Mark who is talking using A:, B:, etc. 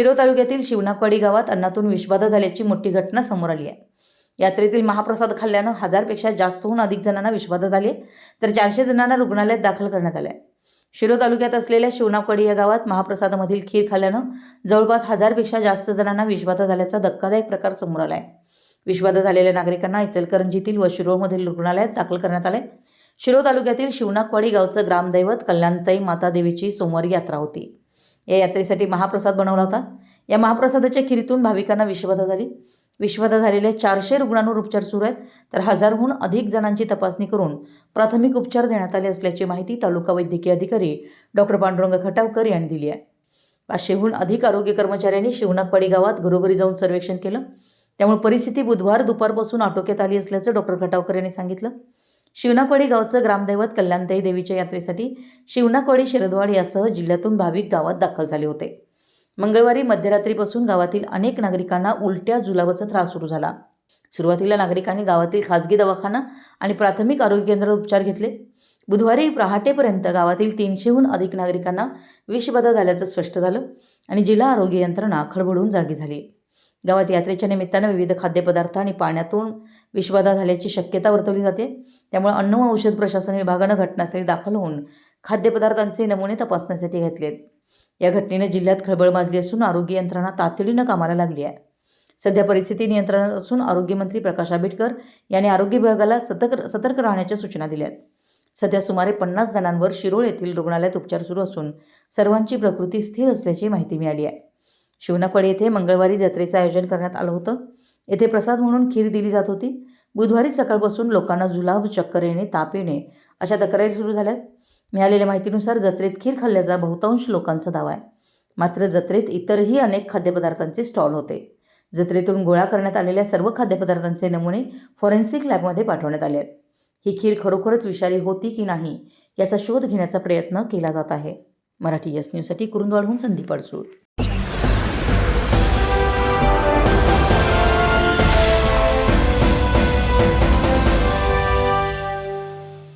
A: शिरोळ तालुक्यातील शिवनाकवाडी गावात अन्नातून विषबाधा झाल्याची मोठी घटना समोर आली आहे. यात्रेतील महाप्रसाद खाल्ल्यानं हजारपेक्षा जास्तहून अधिक जणांना विषबाधा झाली तर चारशे जणांना रुग्णालयात दाखल करण्यात आलं आहे. तालुक्यात असलेल्या शिवनाकवाडी या गावात महाप्रसादामधील खीर खाल्ल्यानं जवळपास हजारपेक्षा जास्त जणांना विषबाधा झाल्याचा धक्कादायक प्रकार समोर आला आहे. विषबाधा झालेल्या नागरिकांना इचलकरंजीतील व शिरोळमधील रुग्णालयात दाखल करण्यात आले शिरो तालुक्यातील शिवनाकवाडी गावचं ग्रामदैवत कल्याणताई माता देवीची सोमवारी यात्रा होती. या यात्रेसाठी महाप्रसाद बनवला होता. या महाप्रसादाच्या खिरीतून भाविकांना विषबाधा झाली. विषबाधा झालेल्या चारशे रुग्णांवर उपचार सुरू आहेत. तर हजारहून अधिक जणांची तपासणी करून प्राथमिक उपचार देण्यात आले असल्याची माहिती तालुका वैद्यकीय अधिकारी डॉक्टर पांडुरंग खटावकर यांनी दिली आहे. पाचशेहून अधिक आरोग्य कर्मचाऱ्यांनी शिवनाकवाडी गावात घरोघरी जाऊन सर्वेक्षण केलं. त्यामुळे परिस्थिती बुधवार दुपारपासून आटोक्यात आली असल्याचं डॉक्टर खटावकर यांनी सांगितलं. शिवनाकवाडी गावचं ग्रामदैवत कल्याणताई देवीच्या यात्रेसाठी शिवनाकवाडी शिरदवाड यासह जिल्ह्यातून भाविक गावात दाखल झाले होते. मंगळवारी मध्यरात्रीपासून गावातील अनेक नागरिकांना उलट्या जुलाबाचा त्रास सुरू झाला. सुरुवातीला नागरिकांनी गावातील खासगी दवाखाना आणि प्राथमिक आरोग्य केंद्रावर उपचार घेतले. बुधवारी पहाटेपर्यंत गावातील तीनशेहून अधिक नागरिकांना विषबाधा झाल्याचं स्पष्ट झालं आणि जिल्हा आरोग्य यंत्रणा खळबळून जागी झाली. गावात यात्रेच्या निमित्तानं विविध खाद्यपदार्थ आणि पाण्यातून विषबाधा झाल्याची शक्यता वर्तवली जाते. त्यामुळे अन्न व औषध प्रशासन विभागानं घटनास्थळी दाखल होऊन खाद्यपदार्थांचे नमुने तपासण्यासाठी घेतलेत. या घटनेनं जिल्ह्यात खळबळ माजली असून आरोग्य यंत्रणा तातडीनं कामाला लागली आहे. सध्या परिस्थिती नियंत्रणात असून आरोग्यमंत्री प्रकाश आंबेडकर यांनी आरोग्य विभागाला सतर्क सतर्क राहण्याच्या सूचना दिल्या आहेत. सध्या सुमारे पन्नास जणांवर शिरोळ येथील रुग्णालयात उपचार सुरू असून सर्वांची प्रकृती स्थिर असल्याची माहिती मिळाली आहे. शिवनाकवाडी येथे मंगळवारी जत्रेचं आयोजन करण्यात आलं होतं. येथे प्रसाद म्हणून खीर दिली जात होती. बुधवारी सकाळपासून लोकांना जुलाब चक्कर येणे ताप येणे अशा तक्रारी सुरू झाल्यात. मिळालेल्या माहितीनुसार जत्रेत खीर खाल्ल्याचा बहुतांश लोकांचा दावा आहे. मात्र जत्रेत इतरही अनेक खाद्यपदार्थांचे स्टॉल होते. जत्रेतून गोळा करण्यात आलेल्या सर्व खाद्यपदार्थांचे नमुने फॉरेन्सिक लॅबमध्ये पाठवण्यात आले आहेत. ही खीर खरोखरच विषारी होती की नाही याचा शोध घेण्याचा प्रयत्न केला जात आहे. मराठी यस न्यूजसाठी कुरुंदवाडहून संदीप अडसूळ.